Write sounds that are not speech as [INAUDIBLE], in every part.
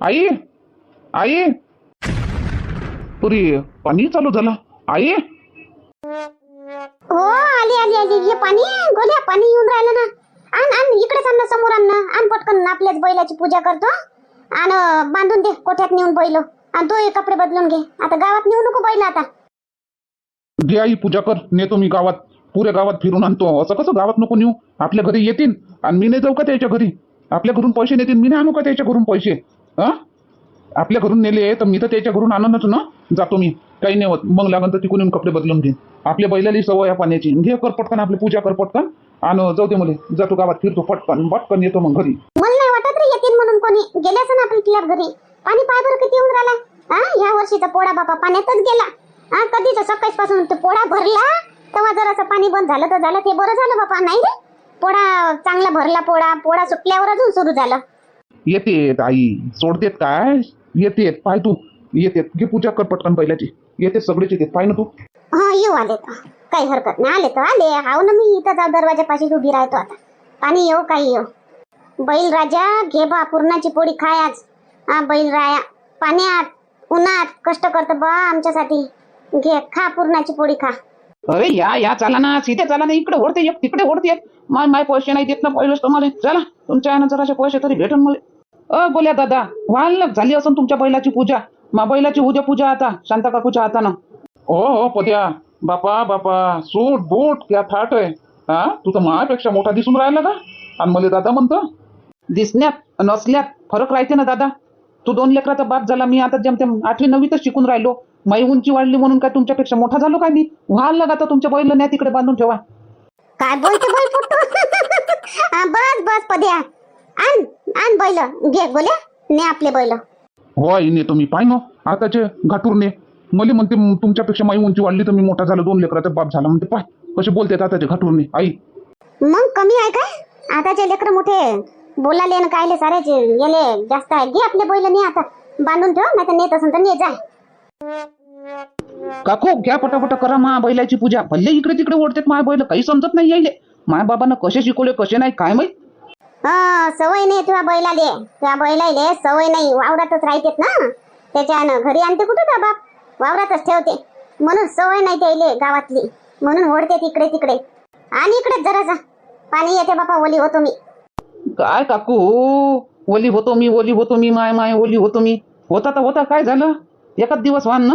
आई आई. पुरी पाणी चालू झालं. आई. हो आली आली आली. हे पाणी गोल्या पाणी येऊन राहिलं ना. आण आण इकडे ना समोर आण ना. आण पटकन आपल्याच बैलाची पूजा करतो. आणि बांधून दे कोठ्यात नेऊन बैल. आणि तो कपडे बदलून घे. आता गावात नेऊ नको बैल आता. घे आई पूजा कर. नेतो मी गावात. पुऱ्या गावात फिरून आणतो. असं कसं गावात नको नेऊ? आपल्या घरी येतील आणि मी नाही जाऊ का त्याच्या घरी? आपल्या घरून पैसे नेतील मी नाही आणू का त्याच्या घरून पैसे? हा? आपल्या घरून नेले तर मी तर त्याच्या घरून आणूनच ना जातो मी. काही नाही होत. मग लागन तर तिकडून कपडे बदलून घेईन आपल्या बैलाली सवय आहे पाण्याची. घे कर पटकन आपली पूजा कर पटकन. आणि जाऊ दे मला. जातो गावात फिरतो पटकन. पटकन येतो मग घरी. मला नाही वाटत रे येतील म्हणून कोणी. गेले ना आपल्या क्लब घरी. पाणी पाय बरं किती येऊन राहिला. हा? ह्या वर्षीचा पोळा बापा पाण्यातच गेला. हा? कधीच सकाळपासून ते पोळा भरला. तेव्हा जरासं पाणी बंद झालं तर झालं. ते बरं झालं बापा नाही रे? पोळा चांगला भरला पोळा. पोळा सुटल्यावर अजून सुरू झालं. येतेत आई सोडतेत काय? येतेत पाय तू. येतेत घे पूजा कर पटकन बैलाची. येते सगळेच येते पाय ना तू. हा येऊ आले तर. काही हरकत नाही. आले तर आले. हाव ना मी इथं जाऊ दरवाजापाशी उभी राहतो आता. पाणी येऊ काही येऊ. बैल राजा घे बा पुरणाची पोळी खाय आज. हा बैल राया पाण्यात उन्हात कष्ट करतो बा आमच्यासाठी. घे खा पुरणाची पोळी खा. अरे या या चला ना. सीधे चला ना. इकडे ओढते एक तिकडे ओढते एक. माय माय पैसे नाही देत ना पहिलेच तुम्हाला चला तुमच्या यानं जराशे पैसे तरी भेटून मला. अ बोल्या दादा व्हायला झाली असं तुमच्या बैलाची पूजा. मा बैलाची उद्या पूजा आता शांता काकूच्या हातानं. ओ हो पद्या बापा बापा सूट बूट क्या थाट आहे. हा तू तर माझ्यापेक्षा मोठा दिसून राहिला का? आणि मला दादा म्हणतो. दिसण्यात नसल्यात फरक राहते ना दादा. तू दोन लेकराचा बाप झाला मी आता जमतेम आठवी नववीतच शिकून राहिलो. माई उंची वाढली म्हणून काय तुमच्यापेक्षा मोठा झालो काय मी? व्हायला लागा तर तुमच्या बैल न्या तिकडे बांधून ठेवा. काय बोलते बैल हा, [LAUGHS] बस बस पद्या आण आण बैल. घे बोल्या ने आपले बैल. हो आई नेतो मी. पाय ना. आताचे घाटूर ने. मला म्हणते "म, तुमच्यापेक्षा माई उंची वाढली तर मी मोठा झालो. दोन लेकराचा बाप झाला. म्हणते पाय कसे बोलते आताचे घाटूर ने. आई. मग कमी आहे काय? आताचे लेकर मोठे बोलाले ना कायले सारेचे गेले जास्त आहे. घे आपले बैल ने आता. बांधून ठेव नाही तर नेत असेल तर ने जाय काकू घ्या पटापट करा मा बैलाची पूजा. भल्ले इकडे तिकडे ओढतात माय बैल काही समजत नाही यायले. माय बाबांना कसे शिकवले कसे नाही काय माहीत? हा सवय नाही तुझ्या बैलाले. तुझ्या बैलाले सवय नाही. वावरातच राहतेत ना. त्याच्यानं घरी आणते कुठं का बाप? वावरातच ठेवते. म्हणून सवय नाही त्याले गावातली. म्हणून ओढते तिकडे तिकडे. आणि इकडे जरासा पाणी येते बापा ओली होतो मी. काय काकू? ओली होतो मी ओली होतो मी माय माय ओली होतो मी. होता तर होता काय झालं? एकच दिवस वान ना?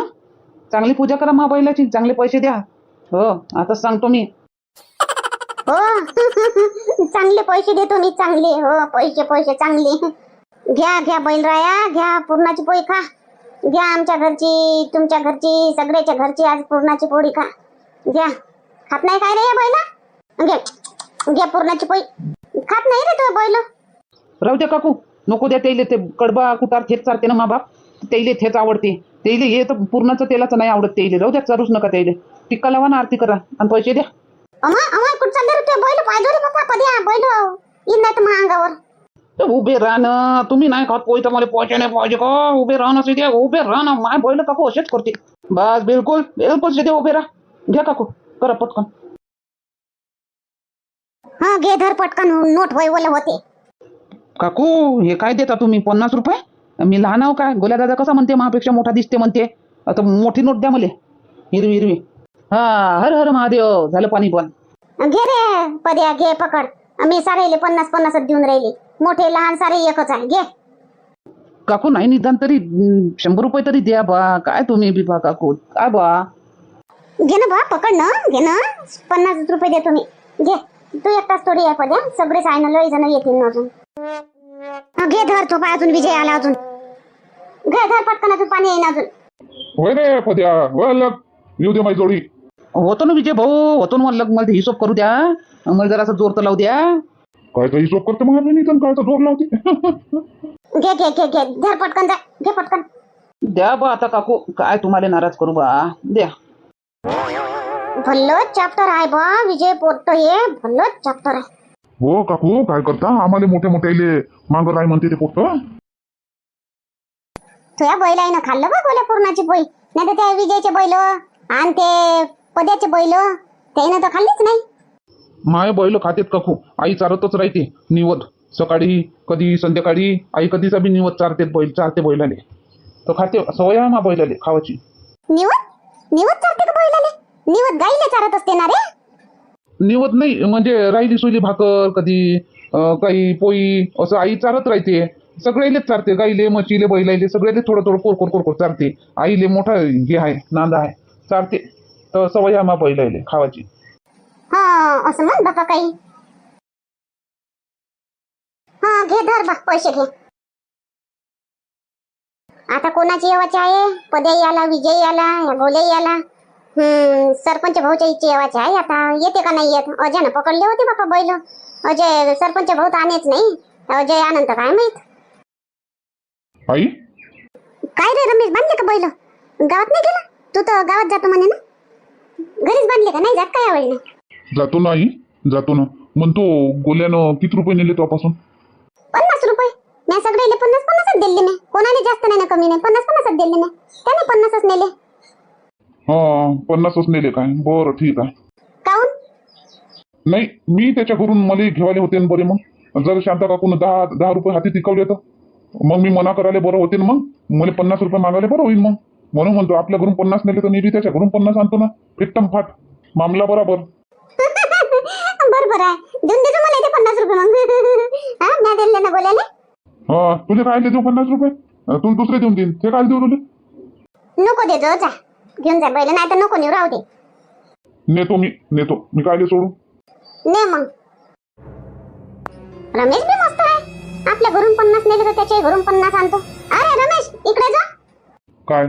चांगली पूजा करा मा बैलाची चांगले पैसे द्या. हो आता सांगतो मी. हो. चांगले पैसे देतो मी चांगले. हो पैसे पैसे चांगले. घ्या घ्या बैलराया घ्या पूर्णाची पोळी खा. घ्या आमच्या घरची तुमच्या घरची सगळ्याच्या घरची आज पूर्णाची पोळी खा. घ्या. खात नाही काय रे या बैला? घे घ्या पूर्णाची पोळी. खात नाही रे तो बैल. राहू द्या काकू. नको द्या तेले ते कडबा कुटार थेट चालते ना मा बाप तेले थेच आवडते. तेले हे तर पूर्णाचं तेलाचं नाही आवडत तेले. राहू द्या चारूच नका तेले. टिक्का लावा ना आरती करा. आणि पैसे द्या. अमा अमा कुठं चालले रे ते? बैल पाहिजे रे पद्या बैल. येईन नाही तर मग अंगावर. तर उभे राहणं तुम्ही नाही खात पोई तर मला पैसे नाही पाहिजे का? उभे राहणं सिद्या. उभे राहणं माय बैल काकू असेच करते. बस बिलकुल. बिलकुल सिद्या उभे राहा. घ्या काकू. करा पटकन. हा घे धर पटकन. नोट होय ओले होते. काकू हे काय देता तुम्ही? पन्नास रुपये? मी लहान आहो काय? गोल्या दादा कसा म्हणते? महापेक्षा मोठा दिसते म्हणते. आता मोठी नोट द्या मला. हिरवी हिरवी. हा हर हर महादेव झालं पाणी पण. घे रे पद्या घे पकड. मी सारेले पन्नास पन्नासच देऊन राहिली. मोठे लहान सारे एकच आहे. घे. काकू नाही निदान तरी शंभर रुपये तरी द्या बा. काय तुम्ही बी बा काकू? काय बा? घे ना बा पकड ना घे ना. पन्नास रुपये देतो मी घे. तू एकटाच थोडी आहे पद्या. सगळेच आहे ना लय जण येतील ना अजून. हा, घे धर तो पाय अजून विजय आला अजून. घे धर पटकन अजून पाणी येईन अजून. होय रे पद्या. येऊ दे माझी जोडी. होतो ना विजय भाऊ होतो ना मला मला ते हिशोब करू द्या. मला जरा जोर तर लावू द्या. काय तर हिशोब करते मग नाही तर काय तर जोर लावते. घे घे घे घे. धर पटकन जा घे पटकन. द्या बा आता काकू. काय तुम्हाला नाराज करू बा. द्या. भल्लो चॅप्टर आहे बा. विजय पोट्ट हे. भल्लो चॅप्टर आहे. हो काकू काय करता? आम्हाला मोठे मोठ्याले मागं राय म्हणते ते पोट्ट तुझ्या बैलाईनं खाल्लं बा गोल्या पूर्णाची पोळी. नाही तर त्या विजयचे बैल. आणि ते पद्याचे बैल त्यानं तर खाल्लीच नाही. माय बैल खातेत काकू आई चारतच राहते निवद सकाळी कधी संध्याकाळी आई कधीचा बी निवत चारते बैल चारते बैलाले. तर खाते सवय आहे मा बैलाले खावाची. निवत? निवत चालते का बैलाले? निवत गाईले चारत असते ना रे निवत नाही म्हणजे राहिली सुली भाकर कधी अं, काही पोळी असं आई चारत राहते. सगळेलेच चारते गाईले म्हशीले बैलाले सगळेले थोडं थोडं कोर कोर कोर कोर चारते. आईले मोठा हे आहे नांदा आहे चारते. तर सवय मा बैलाले खावाची. हा असं म्हण बापा काही. हा घे धर बा पैसे घे. आता कोणाची येवाची आहे? पद्याई आला विजयी आला गोल्याई आला हम्म सरपंच भाऊच्या इच्छे येवाचे आहे आता. येते का नाही येत? अजयनं पकडले होते बापा बैल. अजय सरपंच भाऊ तर आणेच नाही. अजय आनंद काय माहीत? आई? काय रे रमेश बांधले का बैल? गावात नाही गेला? तू तर गावात जातो म्हणे ना? घरीच बांधले का? नाही जात काय आवडलं जातो ना आई जातो ना. म्हणतो गोल्यानं किती रुपये नेले तोपासून पन्नास रुपये? मी सगळे पन्नास पन्नासच दिले नाही कोणाला जास्त नाही ना कमी नाही. पन्नास पन्नासच दिले नाही त्याने पन्नासच नेले. हा पन्नासच नेले काय? बरं ठीक आहे. काऊन? नाही मी त्याच्या घरून मला घेवाले होते ना बरे मग. जर शांता काकून दहा दहा रुपये हाती टिकवले तर? मग मी मना करायला बरं होते ना मग? मला पन्नास रुपये मागायला बरं होईल मग? म्हणून म्हणतो आपल्या घरून पन्नास नेले तर मी बी त्याच्या घरून पन्नास आणतो ना. फिट्टम फाट मामला बरोबर. [LAUGHS] बरोबर आहे. देऊन देतो मला इथे पन्नास रुपये मग. [LAUGHS] हा मी दिले ना बोलायला. हा तुझे काय देऊ पन्नास रुपये? अं, तुला दुसरे देऊन देईन. ते काय देऊ तुले? नको देतो जा. घेऊन जा बैल नाही तर नको नेऊ राहू दे. नेतो मी नेतो. मी काय सोडू? ने मग. रमेश बी मस्त आहे. आपल्या घरून पन्नास नेले तर त्याच्या घरून पन्नास आणतो. अरे रमेश इकडे जा. काय?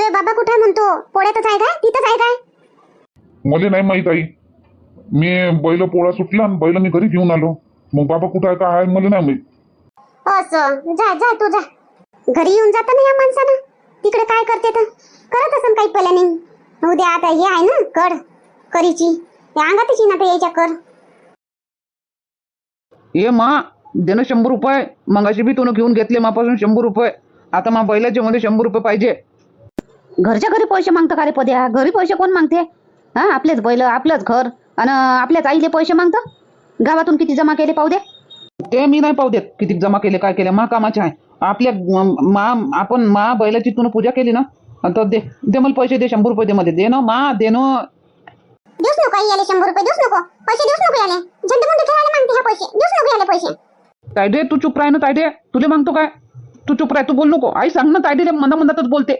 तुझे बाबा कुठे आहे म्हणतो? पोळ्यातच आहे काय? तिथंच आहे काय? मला नाही माहीत आई. मी बैल पोळा सुटला आणि बैल मी घरी घेऊन आलो. मग बाबा कुठं आहे काय आहे मला नाही माहीत. असं. जा जा तू जा. घरी येऊन जाता ना या माणसानं. तिकडे काय करते तर? करत असन काही प्लॅनिंग उद्या आता हे आहे ना कड. करीची. ते अंगातच ना ते यायच्या कर. ये मा दे ना शंभर रुपये. मगाशी बी तुनं घेऊन घेतले मापासून शंभर रुपये. आता मा बैलाच्या मध्ये शंभर रुपये पाहिजे. घरच्या घरी पैसे मागतं का रे पद्या घरी पैसे कोण मागते? हा आपलेच बैल आपलंच घर आणि आपल्याच आईले पैसे मागतं? गावातून किती जमा केले पाहू दे. ते मी नाही पाहू देत किती जमा केले काय केले. मा कामाचे आहे. आपल्या म- मा आपण मा बैलाची तुनं पूजा केली ना तर दे दे मला पैसे दे शंभर रुपये दे मध्ये. दे ना मा दे ना. देऊच नको आई याले शंभर रुपये देऊच नको. पैसे देऊच नको याले. झंडे मुंडे खेळायला मागते ह्या पैसे. देऊच नको याले पैसे. तायडे तू चुप राह ना तायडे. तुले मागतो काय? तू चुप राह तू बोल नको. आई सांग ना तायडे मना मनातच बोलते.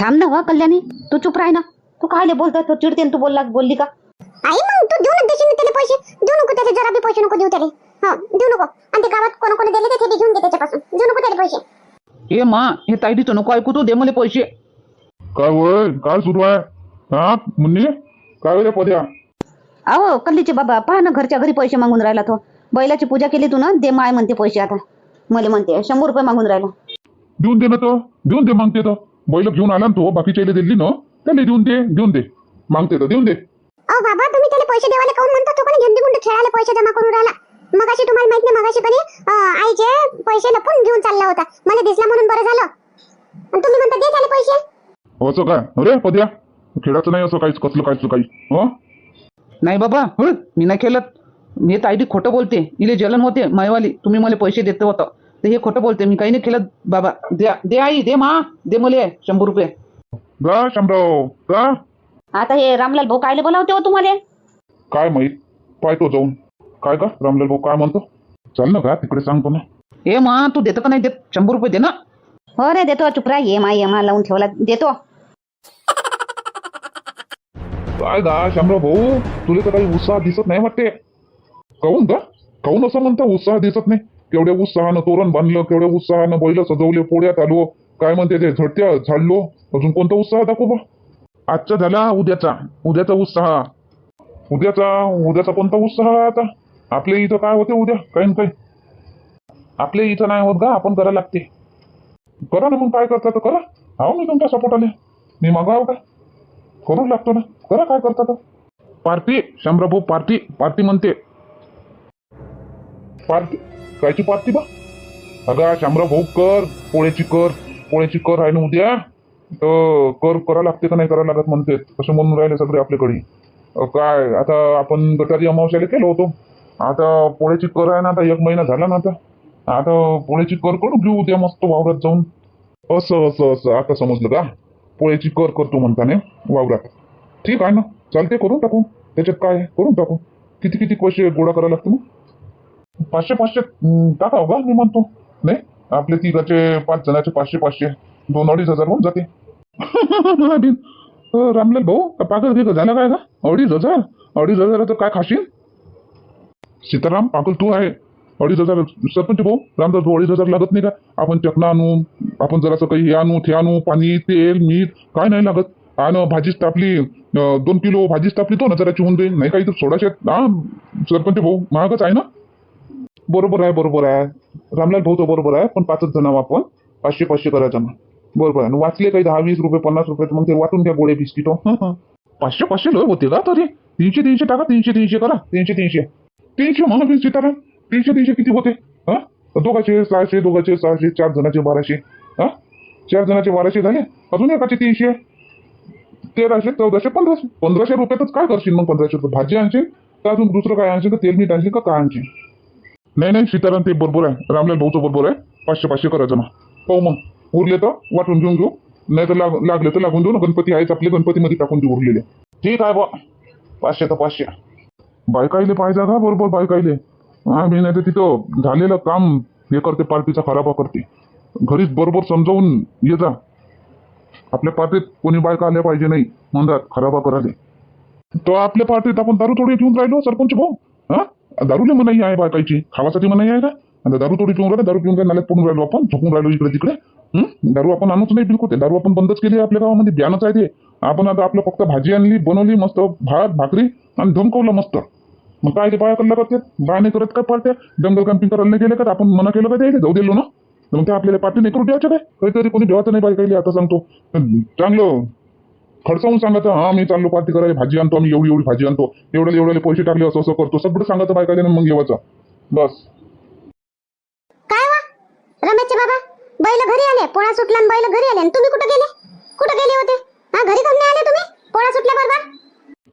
थांब ना वा कल्याणी तू चुप राह ना. तू कायले बोलतोय? तो चिडते न तू बोलला बोलली का? आई मग तू देऊनच देशील ना त्याला पैसे. देऊ नको त्याचे जरा बी पैसे नको देऊ त्याला. हा देऊ नको. आणि ते गावात कोण कोणी दिले ते बी घेऊन घे त्याच्यापासून. देऊ नको त्याला पैसे. ए मा हे तायडीचं नको ऐकू तू दे मला पैसे. काय होय? काय सुरू आहे? हा मुन्नी? काय होय रे पद्या अहो कल्लीचे बाबा पहा ना घरच्या घरी पैसे मागून राहिला तो. बैलाची पूजा केली तू ना दे माय म्हणते पैसे आता. मला म्हणते शंभर रुपये मागून राहिला. देऊन दे ना तो. देऊन दे मागते तर बैल घेऊन आला ना तो बाकीच्या दिली ना त्याला देऊन दे देऊन दे. मागते तर देऊन दे. अहो बाबा तुम्ही त्याला पैसे देवाले काऊन म्हणता? तो पण झंडे मुंडे खेळायला पैसे जमा करून राहिला? मगाशी तुम्हाला माहीत नाही मगाशी पण अं, आईचे पैसे लपून घेऊन चालला होता. मला दिसला म्हणून बरं झालं. आणि तुम्ही म्हणता दे त्याला पैसे. असं काय? अरे पद्या खेळाचं नाही असं काहीच कसलं काहीच काही हं? नाही बाबा हं, मी नाही खेळत. मी तायडी खोटं बोलते. इले जलन होते मायवाली. तुम्ही मला पैसे देत होतं. तर हे खोटं बोलते मी काही नाही खेळत बाबा द्या दे आई दे मा दे मला शंभर रुपये. शामराव जा आता हे रामलाल भाऊ कायले बोलावते हो तुम्हाला? काय माहीत? पाहतो जाऊन. काय का रामलाल भाऊ काय म्हणतो? चल ना का तिकडे सांगतो ना. ए मा तू देतं का नाही देत? शंभर रुपये दे ना. हो रे देतो. चुप राह. ये मा ये मा लावून ठेवला. देतो. काय गा शामराव भाऊ? तुला तर काही उत्साह दिसत नाही वाटते. काऊन का काऊन असं म्हणता उत्साह दिसत नाही? केवढ्या उत्साहानं तोरण बांधलं केवढ्या उत्साहानं बैल सजवले पोळ्यात आलो काय म्हणते ते झडत्या झाडलो. अजून कोणता उत्साह दाखव आजचा झाला उद्याचा. उद्याचा उत्साह. उद्याचा उद्याचा कोणता उत्साह आता? आपल्या इथं काय होते उद्या? काही काही. आपल्या इथं नाही होत का? आपण करायला लागते. करा ना मग काय करता तर करा. आहो मी तुमच्या आले मी मागाव का? करू लागतो ना. करा काय करता तर. पार्टी शंभराभाऊ पार्टी पार्टी म्हणते. पार्टी कायची पाहते बा. अगा शामराव भाऊ कर पोळ्याची कर पोळ्याची कर आहे ना उद्या तर कर करा लागते का नाही करावं लागत म्हणते. कसं म्हणून राहिले सगळे आपल्याकडे. काय आता आपण गटारी अमावस्याला केलो होतो. आता पोळ्याची कर आहे ना आता एक महिना झाला ना आता. आता पोळ्याची कर करून घेऊ उद्या मस्त वावरात जाऊन. असं असं असं आता समजलं का? पोळ्याची कर करतो म्हणताने वावरात. ठीक आहे ना? चालते करून टाकू. त्याच्यात काय आहे? करून टाकू. किती किती पैसे गोळा करायला लागतो मग पाचशे पाचशे टाकावं का मी म्हणतो नाही आपले तिघाचे पाच जणाचे पाचशे पाचशे. दोन अडीच हजार होऊन जाते. [LAUGHS] रामलाल भाऊ पागल गिगल झाला काय का अडीच हजार? अडीच हजाराचं काय खाशील? सीताराम पागल तू आहे. अडीच हजार सरपंच भाऊ रामदास भाऊ अडीच हजार लागत नाही का? आपण चकना आणू आपण जरासं काही हे आणू ते आणू पाणी तेल मीठ काय नाही लागत. आणि भाजीच टापली अं, दोन किलो भाजीच टापली दोन हजाराची होऊन जाईल. नाही काही तर सोळाशे हा सरपंच भाऊ महागच आहे ना? बरोबर आहे बरोबर आहे. रामलाल भाऊ तर बरोबर आहे पण पाचच जण आपण. पाचशे पाचशे करायचं ना बरोबर आहे. वाचले काही दहा वीस रुपये पन्नास रुपये तर मग ते वाटून घ्या गोळे बिस्किट. पाचशे पाचशे लोक होते का तरी. तीनशे तीनशे टाका तीनशे तीनशे करा. तीनशे तीनशे. तीनशे म्हणा सीताराम. तीनशे तीनशे किती होते? हा? दोघाचे सहाशे दोघाचे सहाशे चार जणाचे बाराशे. हा? चार जणाचे बाराशे झाले. अजून एकाचे तीनशे. तेराशे चौदाशे पंधराशे. पंधराशे रुपयातच काय करशील मग पंधराशे रुपये? भाजी आणशील का अजून दुसरं काय आणशील? का तेल मीठ आणशील का काय आणशील? नाही नाही सीताराम ते बरोबर आहे. रामलाल भाऊचं बरोबर आहे. पाचशे पाचशे करायचं ना. पाहू मग. उरले तर वाटून घेऊन घेऊ. नाही तर लाग लागले तर लागून देऊ ना. गणपती आहेच आपले गणपतीमध्ये टाकून देऊ उरलेले. ठीक आहे बा पाचशे तर पाचशे. बायकाईले पाहिजे का बरोबर बायकाईले. हा मी नाही तर तिथं झालेलं काम हे करते पार्टीचा खराबा करते. घरीच बरोबर समजावून ये जा. आपल्या पार्टीत कोणी बायका आल्या पाहिजे नाही. म्हणतात खराबा करायला. तो आपल्या पार्टीत आपण दारू थोडी घेऊन राहिलो सरपंच भाऊ? हा? दारूले मनाई आहे बायकाची खावासाठी मनाई आहे का? आता दारू थोडी पिऊन राहिले दारू पिऊन काय नाल्यात पडून राहिलो आपण झोपून राहिलो इकडे तिकडे. दारू आपण आणूच नाही बिलकुल ते दारू आपण बंदच केली आपल्या गावामध्ये. ध्यानच आहे ते. आपण आता आपलं फक्त भाजी आणली बनवली मस्त भात भाकरी आणि धमकवलं मस्त. मग काय ते बाया कल्ला करतात बाया नाही करत काय पार्ट्या जंगल कॅम्पिंग करायला नाही गेले का? आपण मना केलं का ते? जाऊ दिलो ना. मग ते आपल्याला पार्टी नाही करू द्यायचं काय? काहीतरी कोणी देवाचं नाही बायकाईले आता सांगतो. चांगलं. खडसावून सांगायचं हा मी चाललो पार्टी करायला भाजी आणतो आम्ही एवढी एवढी भाजी आणतो. एवढे एवढे पैसे टाकले असं असं करतो. सगळं सांगायचं बायकाईले आणि मग येवायचं बस. काय वा? रमेशचे बाबा? बैल घरी आले पोळा सुटला आणि बैल घरी आले. आणि तुम्ही कुठे गेले? कुठे गेले होते? हा घरी नाही आले तुम्ही? पोळा सुटल्याबरोबर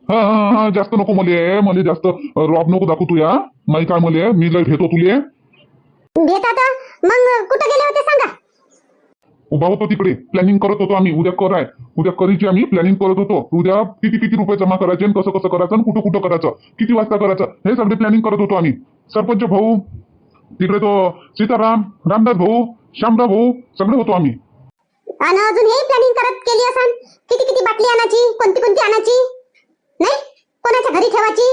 हा हा हा जास्त नको मले मला जास्त रॉब नको दाखवू तू या माही काय मले मी लय घेतो तुले. घेत आता मग कुठे गेले होते सांगा. उभा होतो तिकडे. प्लॅनिंग करत होतो आम्ही. उद्या कर आहे. उद्या करीची आम्ही प्लॅनिंग करत होतो. उद्या किती किती रुपये जमा करायचे आणि कसं कसं करायचं आणि कुठं कुठं करायचं? किती वाजता करायचं? हे सगळे प्लॅनिंग करत होतो आम्ही. सरपंच भाऊ तिकडे तो सीताराम रामदास भाऊ श्यामराव भाऊ सगळे होतो आम्ही. आणि अजून हेही प्लॅनिंग करत केली असाल किती किती बाटली आणायची? कोणती कोणती आणायची? नाही? कोणाच्या घरी ठेवायची?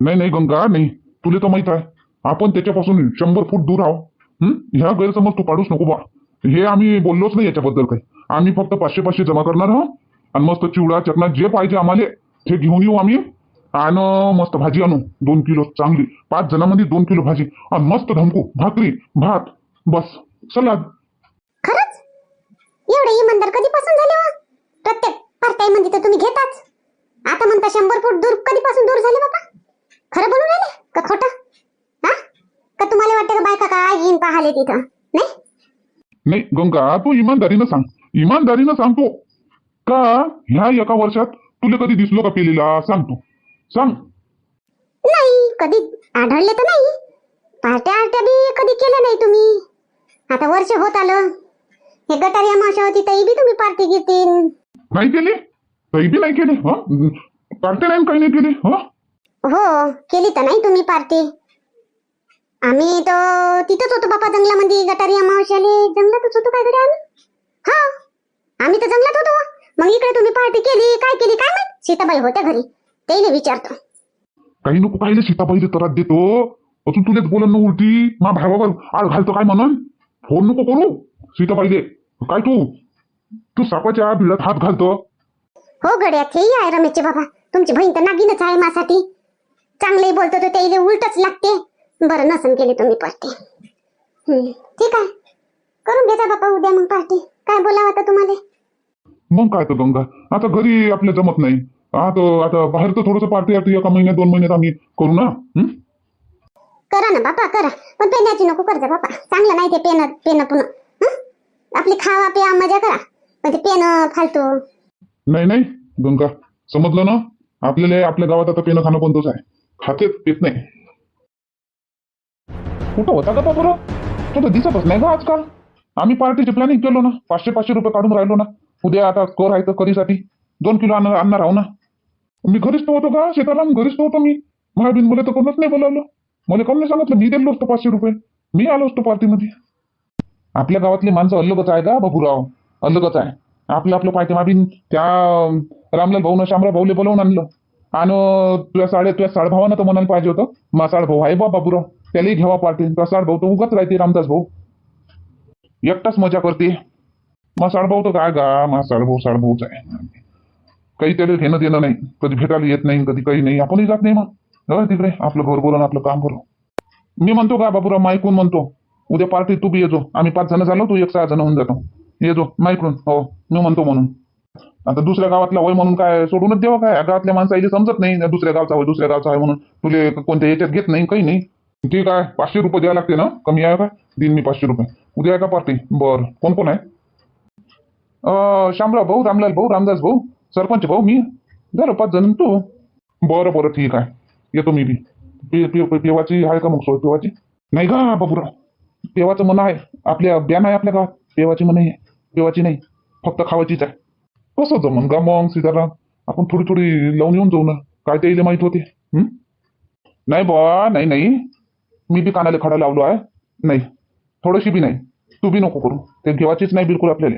नाही नाही गंगा नाही. तुला तर माहीत आहे. आपण त्याच्यापासून शंभर फूट दूर आहो हं? ह्या गैरसमज तू काढूच नको बा. हे आम्ही बोललोच नाही याच्याबद्दल काही. आम्ही फक्त पाचशे पाचशे जमा करणार आहोत. आणि मस्त चिवडा चटणा जे पाहिजे आम्हाला ते घेऊन येऊ आम्ही. आणि मस्त भाजी आणू. दोन किलो चांगली. पाच जणांमध्ये दोन किलो भाजी. आणि मस्त धमकू. भाकरी भात बस. सलाद. खरंच? एवढे इमानदार कधीपासून झाले हो? प्रत्येक पार्ट्यामध्ये तर तुम्ही घेताच. आता म्हणता शंभर फूट दूर कधीपासून दूर झाले बाबा? खरं बोलून राहिले? का खोटं? हा? का तुम्हाला वाटतं का बायका काय येईन पाहाले तिथं? नाही? नाही गंगा तू इमानदारीनं सांग. इमानदारीनं सांगतो का ह्या एका वर्षात तुला कधी दिसलो का पेलेला? सांगतो सांग. नाही कधी आढळले तर नाही. पार्ट्या आर्ट्या बी कधी केल्या नाही तुम्ही. आता वर्ष होत आलं. हे गटारी अमावस्या होती तरी बी तुम्ही पार्टी घेतील. नाही केली? काही बी नाही केली हा? पार्टी नाही काही नाही केली हा? हो केली तर नाही तुम्ही पार्टी. आम्ही तर तिथंच होतो बापा जंगलामध्ये गटारी अमावस्याले जंगलातच होतो काय कडे आम्ही? हा. आम्ही तर जंगलात होतो. मग इकडे तुम्ही पार्टी केली काय केली काय माहीत? सीताबाई होत्या घरी. तेले विचारतो. काही नको पाहिजे सीताबाईचे तरात देतो. अजून तुलेच बोलन ना उलटी. मा भावावर आळ घालतो काय म्हणून? फोन नको करू. सीताबाईले काय तू? तू सापाच्या भिडात हात घालतो. हो गड्या तेही आहे रमेशचे बाबा. तुमची बहीण तर नागिनच आहे माझ्यासाठी चांगले बोलतो ते उलटच लागते. बरं नसन केली तुम्ही पार्टी. ठीक आहे. करून घेता बापा उद्या मग पार्टी. काय बोलावं आता तुम्हाला? मग काय तर गंगा? आता घरी आपल्या जमत नाही. आता आता बाहेर तर थोडंसं पार्टी आर्टी एका महिन्यात दोन महिन्यात आम्ही करू ना? हं? करा ना बापा करा. पण पेनाची नको करजा बापा. चांगलं नाही ते पेन पेन पुन्हा. हं? आपली खावा प्या मजा करा. पण ते पेन फालतू. नाही नाही गंगा. समजलं ना? आपल्याला आपल्या गावात आता पेनं खाणं बंदच आहे. खातेच पित नाही. कुठं होता का बरं? तो तर दिसतच नाही का आजकाल. आम्ही पार्टीचे प्लॅनिंग केलो ना. पाचशे पाचशे रुपये काढून राहिलो ना. उद्या आता कर आहे तर करीसाठी. दोन किलो आणणार आणणार आहो ना. मी घरीच तो होतो का? शेताला घरीच तर होतो मी. महाबीन मुले तर कोणच नाही बोलावलं. मला कोण नाही सांगितलं? मी दिलो असतो पाचशे रुपये. मी आलो असतो पार्टीमध्ये. आपल्या गावातली माणसं अलगच आहे का बाबूराव. अलगच आहे. आपलं आपलं पाहिजे माबीन त्या रामलाल भाऊनं शामराव भाऊले बोलावून आणलं. आणि तुझ्या साडे तुझ्या साडभावानं तर म्हणायला पाहिजे होतं. मा साडभाऊ आहे बा बाबूराव. त्यालाही घ्यावा पार्टी तुझा साडभाऊ तर उगाच राहते रामदास भाऊ एकटाच मजा करते मा साडभाऊ तर काय गा मा साडभाऊ साडभाऊच आहे काही त्याला घेणं देणं नाही कधी भेटायला येत नाही कधी काही नाही आपणही जात नाही मग तिकडे आपलं घर बोलून आपलं काम करू मी म्हणतो का बाबूराव मायकून म्हणतो उद्या पार्टी तू बी येजो आम्ही पाच जण झालो तू एक सहा जण होऊन जातो येजो मायकडून हो मी म्हणतो म्हणून आता दुसऱ्या गावातला वय म्हणून काय सोडूनच देवा काय गावातल्या माणसाला समजत नाही दुसऱ्या गावचा वय दुसऱ्या गावचा आहे म्हणून तुले कोणत्या याच्यात घेत नाही काही नाही ठीक आहे. पाचशे रुपये द्यावे लागते ना? कमी आहे का? दिन मी पाचशे रुपये. उद्या आहे का पार्टी? बरं. कोण कोण आहे? अं, भाऊ रामलाल भाऊ रामदास भाऊ सरपंच भाऊ मी. झालं पाच जण. तू? बरं बरं. ठीक आहे. येतो मी बी. पे पे पेवाची आहे का मग सोय पेवाची? नाही का बाबूराव? पेवाचं मन आहे. आपल्या ब्यान आहे आपल्या गावात. पेवाची मन आहे. पेवाची नाही. फक्त खावायचीच आहे. कसं जमन गा मग सीताराम? आपण थोडी थोडी लावून येऊन जाऊ ना. काय ते माहीत माहीत होते नाही बा नाही नाही. मी बी कानाला खडा लावलो आहे. नाही. थोडीशी बी नाही. तू बी नको करू. ते घेवाचीच नाही बिलकुल आपल्याला.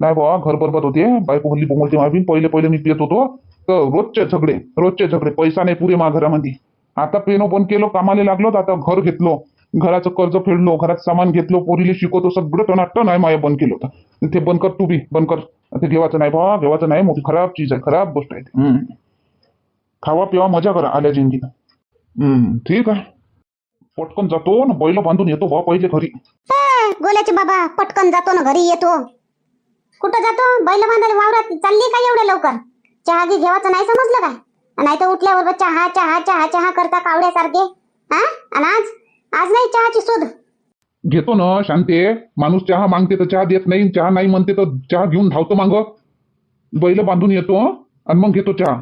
नाही बा घर बरबाद होते बायको हल्ली बोंगलते माबी पहिले पहिले मी पित होतो. तर रोजचे झगडे रोजचे झगडे. पैसा नाही पुरे मा घरामध्ये आता पेनो बंद केलो कामाला लागलो तर आता घर घेतलो. घराचं कर्ज फेडलो घरात सामान घेतलो पोरीले शिकवतो सगळं टनाटन आहे माया बंद केलं होतं. ते बंद कर तू बी बंद कर. ते घेवाचं नाही बा घेवाचं नाही. मोठी खराब चीज आहे खराब गोष्ट आहे. खावा पिवा मजा करा आल्या हम्म. ठीक आहे. पटकन जातो ना बैल बांधून येतो बा पहिले घरी. गोल्याचे बाबा पटकन जातो ना घरी येतो. कुठं जातो? बैल बांधायला वावरात. चालली काय एवढ्या लवकर? चहा घे घेवाचं नाही समजलं काय? नाही तर उठल्यावर चहा चहा चहा चहा करता कावड्यासारखे. हा आणि आज? आज नाही चहाची शोध. घेतो ना शांते. माणूस चहा मागते तर चहा देत नाही चहा नाही म्हणते तर चहा घेऊन धावतो माग. बैल बांधून येतो आणि मग घेतो चहा.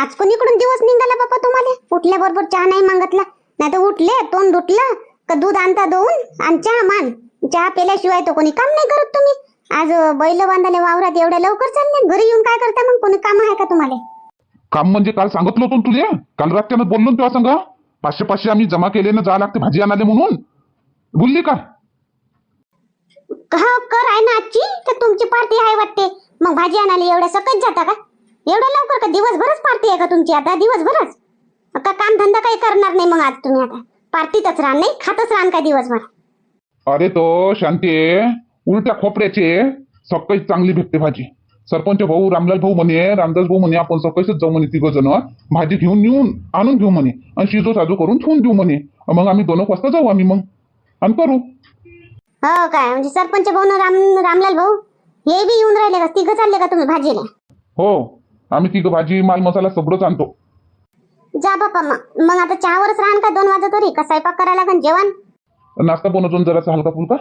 आज कोणीकडून दिवस निघाला बाबा तुम्हाला? उठल्याबरोबर चहा नाही मागितला. नाही तर उठले तोंड धुतलं का दूध आणता दोन आणि चहा मान. चहा पेल्याशिवाय तर कोणी काम नाही करत तुम्ही. आज बैल बांधायला वावरात एवढ्या लवकर चालले घरी येऊन काय करता मग? कोणी काम आहे का तुम्हाला? काम म्हणजे काल सांगितलं होतं तुले काल रात्यानं बोललो तेव्हा सांगा. पाचशे पाचशे आम्ही जमा केले ना जा लागते भाजी आणाले म्हणून. बोलली का? हा कर आहे ना आजची तर तुमची पार्टी आहे वाटते. मग भाजी आणायला एवढ्या सकत जाता का? एवढ्या लवकर का? दिवसभरच पार्टी आहे का तुमची आता? दिवसभरच? का काम धंदा काही करणार नाही मग आज तुम्ही आता. पार्टीतच राहा नाही? खातच राहा का दिवसभर. अरे तो शांती उलट्या खोपड्याचे सकाळी चांगली भेटते भाजी. सरपंच भाऊ रामलाल भाऊ म्हणे रामदास भाऊ म्हणे आपण सकाळीच जाऊ म्हणे तिघ जण भाजी घेऊन येऊन आणून घेऊ म्हणे. आणि शिजो साजो करून ठेवून देऊ म्हणे. मग आम्ही दोन वाजता जाऊ आम्ही मग. आणि करू. हो काय? म्हणजे सरपंच भाऊ न राम रामलाल भाऊ? हे बी येऊन राहिले का? तिघ चालले का तुम्ही भाजीला? हो. आम्ही तिघ भाजी माल मसाला सगळंच आणतो. जा बापा मग मग आता चहावरच राहण का? दोन वाजता तरी का स्वयंपाक करायला लागन? जेवण? नाश्ता बनवतो जरासा हलका फुलका.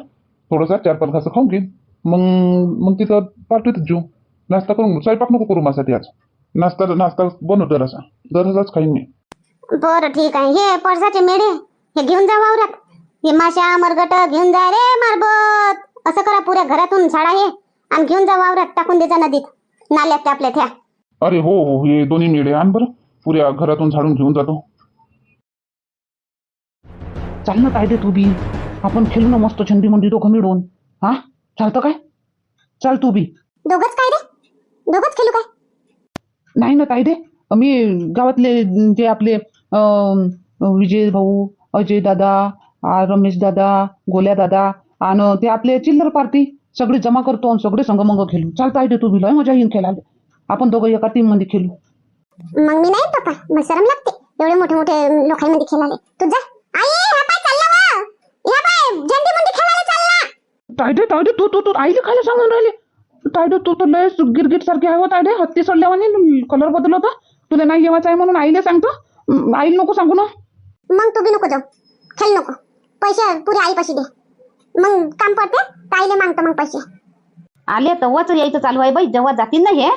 थोडासा चार पाच घास खाऊन घेईन. मग मग तिथं पाठवतच जेऊ नाश्ता करून स्वयंपाक नको करू माझ्यासाठी आज. नाश्ता नाश्ता बनव जरासा. जरासाच खाईन मी. बरं ठीक आहे. हे पडसाचे मेढे हे घेऊन जा वावरात. हे माशा मरगट घेऊन जा रे मारबत. असं करा पुऱ्या घरातून झाडा हे. आणि घेऊन जा वावरात टाकून दे जा नदीत. नाल्यात त्या आपल्या त्या अरे हो हो. हे दोन्ही मिळे आण बरं. पुऱ्या घरातून झाडून घेऊन जातो. चाल ना काय दे तू बी? आपण खेळू ना मस्त छंदी मंदी दोघं मिळून. हा? चालतं काय? चाल तू बी. दोघच काय रे? दोघच खेळू काय? नाही ना तायडे मी गावातले जे आपले अं, विजय भाऊ अजय दादा आ, रमेश दादा गोल्या दादा आणि ते आपले चिल्लर पार्टी सगळे जमा करतो आणि सगळे संगमंग खेळू. चाल तायडे तू बी. लय मजा येईन खेळायला. आपण दोघं एका टीममध्ये खेळू. मग मी नाही पप्पा. मग शरम लागते. एवढे मोठे मोठे लोकांमध्ये खेळाले तू जा. आई हा पाय चालला वा. ह्या पाय. झेंडी मंदी खेळायला चालला. तायडे तायडे तू तू तू आईले खायला सांगून राहिले? तायडे तू तर लय गिरगिट सारखे आहे हो तायडे. हत्ती सोडल्यावाने कलर बदलवता तुला नाही जेवायचं आहे म्हणून आईला सांगतो. अं, आईला नको सांगू ना. मग तू बी नको जाऊ. खेळ नको. पैसे पुरे आईपाशी दे. मग काम पडते. ताईले मागतो मग पैसे. आले तेव्हाच यायचं चालू आहे बाई. जेव्हा जातील ना हे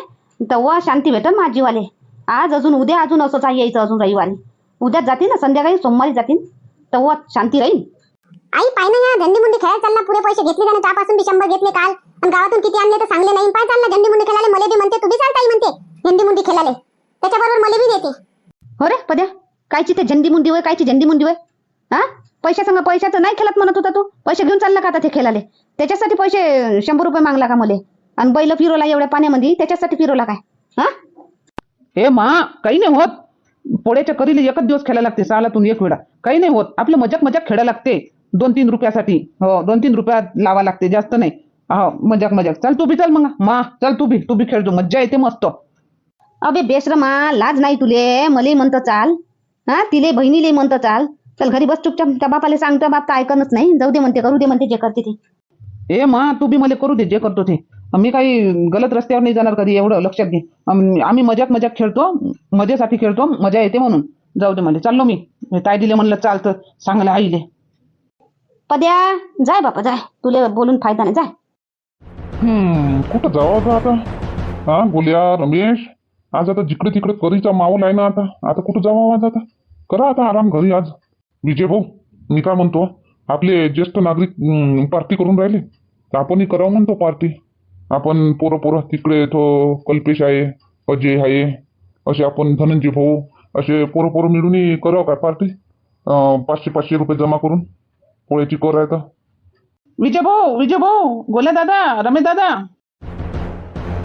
तेव्हा शांती भेटन माझीवाले. आज अजून उद्या अजून असंच आहे यायचं अजून रविवारी. उद्या जातील ना संध्याकाळी सोमवारी जातील तेव्हा शांती राहील आई पाय ना या मुंडी खेळायला चालला पुरे पैसे घेतले त्याने त्यापासून बी शंभर घेतले काल. आणि गावातून किती आणले तर सांगले नाही. पाय चालला झंडी मुंडी खेळायला मला बी म्हणते तू बी चालता आई म्हणते झंडी मुंडी खेळायला. त्याच्याबरोबर मला बी देते. हो रे पद्या कायची ते झंडी मुंडी होय कायची झंडी मुंडी होय हा पैशा संग पैशाचं नाही खेळत म्हणत होता तू. पैसे घेऊन चालला का आता ते खेळाले त्याच्यासाठी पैसे शंभर रुपये मागला का मले? आणि बैल फिरवला एवढ्या पाण्यामध्ये त्याच्यासाठी फिरवला काय? हा? हे मा काही नाही होत. पोळ्याच्या करीला एकच दिवस खेळायला लागते सालातून एक वेळा. काही नाही होत. आपलं मजाक मजाक खेळायला लागते. दोन तीन रुपयासाठी. हो दोन तीन रुपयात लावा लागते जास्त नाही. हो मजाक मजाक. चल तू बी चल मग. मा चल तू बी तू बी खेळतो. मज्जा येते मस्त. अबे बेशरमा लाज नाही तुले. मले म्हणतं चाल. हा तिले बहिणीले म्हणतं चाल. चल घरी बस चुपचाप. त्या बापाले सांगतं बाप तर ऐकणच नाही. जाऊ दे म्हणते करू दे म्हणते जे करते ते. ए मा तू बी मला करू दे जे करतो ते. मी काही गलत रस्त्यावर नाही जाणार कधी एवढं लक्षात घे. आम- आम्ही मजाक मजाक खेळतो मजेसाठी खेळतो मजा येते म्हणून. जाऊ दे मला चाललो मी. ताई दिले म्हणलं चालतं. चांगलं आईले पद्या जाय बापा जाय. तुले बोलून फायदा नाही जाय. हम्म, कुठं जावं आता? आता हा गोल्या रमेश. आज आता जिकडे तिकडे करीचा माहोल आहे ना आता. आता कुठं जावं आज आता? करा आता आराम घरी आज. विजय भाऊ मी काय म्हणतो आपले ज्येष्ठ नागरिक पार्टी करून राहिले. तर आपणही करावं म्हणतो पार्टी. आपण पोरं पोरं तिकडे तो कल्पेश आहे अजय आहे असे आपण धनंजय भाऊ असे पोरं पोरं मिळूनही करावं काय पार्टी? पाचशे पाचशे रुपये जमा करून पोळ्याची कर आहे तर विजय भाऊ विजय भाऊ गोल्या दादा रमेश दादा.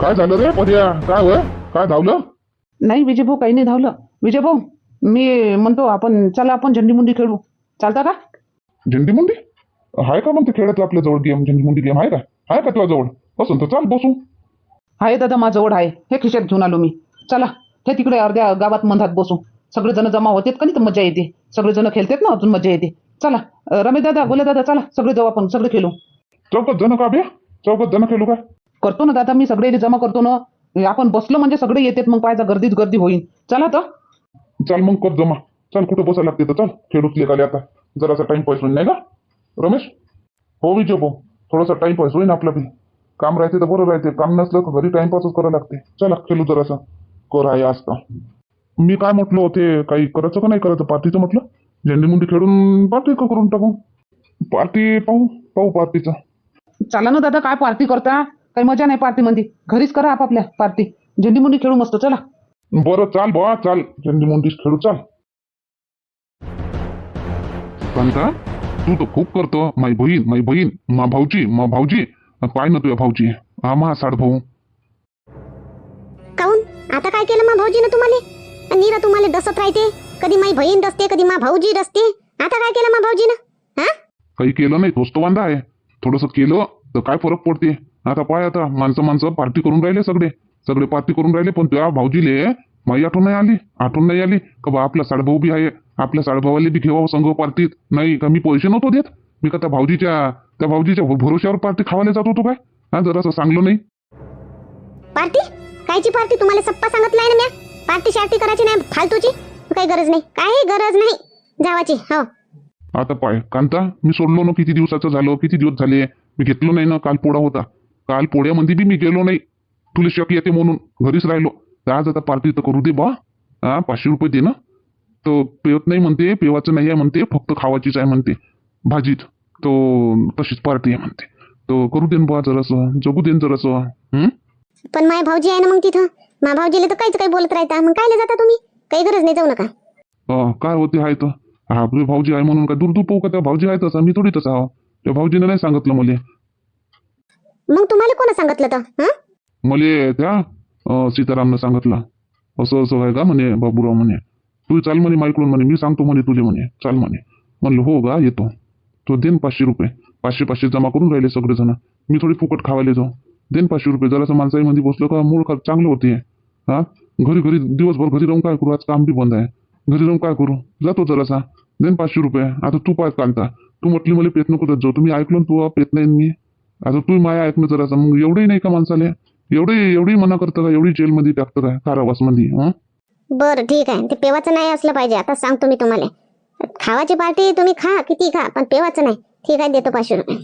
काय झालं रे पद्या काय होय? काय धावलं? नाही विजय भाऊ काही नाही धावलं. विजय भाऊ मी म्हणतो आपण चला आपण झंडी मुंडी खेळू. चालता का? झेंडी मुंडी? आहे का मग ते खेळत आपल्या जवळ गेम झेंडी मुंडी गेम? आहे का? आहे का जवळ असं तर चाल बसू. आहे दादा माझ्याजवळ आहे. हे खिशात घेऊन आलो मी. चला हे तिकडे अर्ध्या गावात मंधात बसू. सगळेजण जमा होतात का नाही? तर मजा येते. सगळेजण खेळतात ना अजून मजा येते. चला रमेश दादा गोल्या दादा चला सगळे जाऊ आपण सगळे खेळू. चौकात जण का बे? चौकात जण खेळू का? करतो ना दादा मी सगळे जमा करतो ना. आपण बसलो म्हणजे सगळे येतात मग पाहायचा गर्दीच गर्दी होईल चला तर. चाल मग कर जमा. चल कुठं बसायला लागते तर चल. खेळूच लेखाले आता. जरासा टाइम पास होईल नाही का? रमेश? हो विजय भाऊ. थोडासा टाइम पास होईल आपला बी. काम राहते तर बरं राहते. काम नसलं तर घरी टाइमपासच करावं लागते. चला खेळू जरासा. कर आहे आज मी काय म्हटलं होते काही करायचं का नाही करायचं? पार्टीचं म्हटलं? झेंडी मुंडी खेळून पार्टी का करून टाकू? पार्टी पाहू पाहू पार्टीचं. चला ना दादा काय पार्टी करता? काही मजा नाही पार्टी मध्ये घरीच करा आपापल्या पार्टी. झेंडी मुंडी खेळू मस्त चला. बरं चाल बा चाल. झेंडी मुंडीच खेळू चाल. कांता तू तर खूप करतो. माई बहीण माई बहीण मा भाऊजी मा भाऊजी. पाय ना तुझ्या भाऊजी हा मा साड भाऊ. काऊन? आता काय केलं मा भाऊजीनं तुम्हाला? नीरा तुम्हाला डसत राहते? कधी माई बहीण डसते कधी मा भाऊजी डसते आता काय केलं मा भाऊजीनं? हा? काही केलं नाही तोच तो वांदा आहे. थोडस केलं तर काय फरक पडते? आता पाय आता माणसं माणसं पार्टी करून राहिले सगळे. सगळे पार्टी करून राहिले पण तुझ्या भाऊजीले माई आठवण नाही आली. आठवण नाही आली. का बा आपला साडभाऊ बी आहे. आपल्या साडभावाले बी घेवावं संघ पार्टीत नाही का मी पैसे नव्हतो देत. मी का त्या भाऊजीच्या त्या भाऊजीच्या भरोश्यावर पार्टी खावायला जात होतो काय? हा जरासं सांगलो नाही. पार्टी? कायची पार्टी? तुम्हाला सप्पा सांगितलं आहे ना म्या? पार्टी शार्टी करायची नाही फालतूची? काही गरज नाही. काही गरज नाही. जावाची हो. आता पाय कांता मी सोडलो ना किती दिवसाचं झालं किती दिवस झाले? मी घेतलो नाही ना काल पोळा होता. काल पोळ्यामध्ये बी मी गेलो नाही. तुला शक येते म्हणून घरीच राहिलो. आज आता पार्टी तर करू दे बा. हा पाचशे रुपये दे ना. तो पेवत नाही म्हणते पेवाचं नाही आहे म्हणते फक्त खावाचीच आहे म्हणते. भाजीत. तो तशीच पार्टी आहे म्हणते. तो करू दे ना बा जरासं जगू दे ना जरासं हं? पण माय भाऊजी आहे ना मग तिथं? मा भाऊजीला तर काहीच काही बोलत राहता. मग कायले जाता तुम्ही? काही गरज नाही जाऊ नका. अं, काय होते आहे तर हा आपले भाऊजी आहे म्हणून काय दूर दूर पाहू का त्या भाऊजी आहे तसा? मी थोडी तसा आहो. त्या भाऊजीने नाही सांगितलं मला. मग तुम्हाला कोणा सांगितलं तर हा? मले त्या अं, सीतारामनं सांगितलं. असं असं आहे का म्हणे बाबूराव म्हणे? तू चाल म्हणे माईकडून म्हणे मी सांगतो म्हणे तुझे म्हणे. चाल म्हणे. म्हणलं हो का येतो. तो देन पाचशे रुपये. पाचशे पाचशे जमा करून राहिले सगळेजण. मी थोडी फुकट खावायला जाऊ. देन पाचशे रुपये. जरासं माणसाईमध्ये बसलो का मूळ खा चांगलं होते. हा? घरी घरी दिवसभर घरी राहून काय करू? आज काम बी बंद आहे. घरी राहून काय करू? जातो जरासा. देन पाचशे रुपये. आता तू पाय कांता तू म्हटली मला पेत नको जाऊ. तुम्ही ऐकलो तू? पेत नाही मी. आता तू माया ऐकणं जरासा. मग एवढंही नाही का माणसाला? एवढी एवढी मना करतं का? एवढी जेलमध्ये टाकतं का? कारावासमध्ये हं? बरं ठीक आहे. ते पेवाचं नाही असलं पाहिजे. आता सांगतो मी तुम्हाला. खावाची पार्टी तुम्ही खा किती खा पण पेवाचं नाही. ठीक आहे देतो पाचशे रुपये.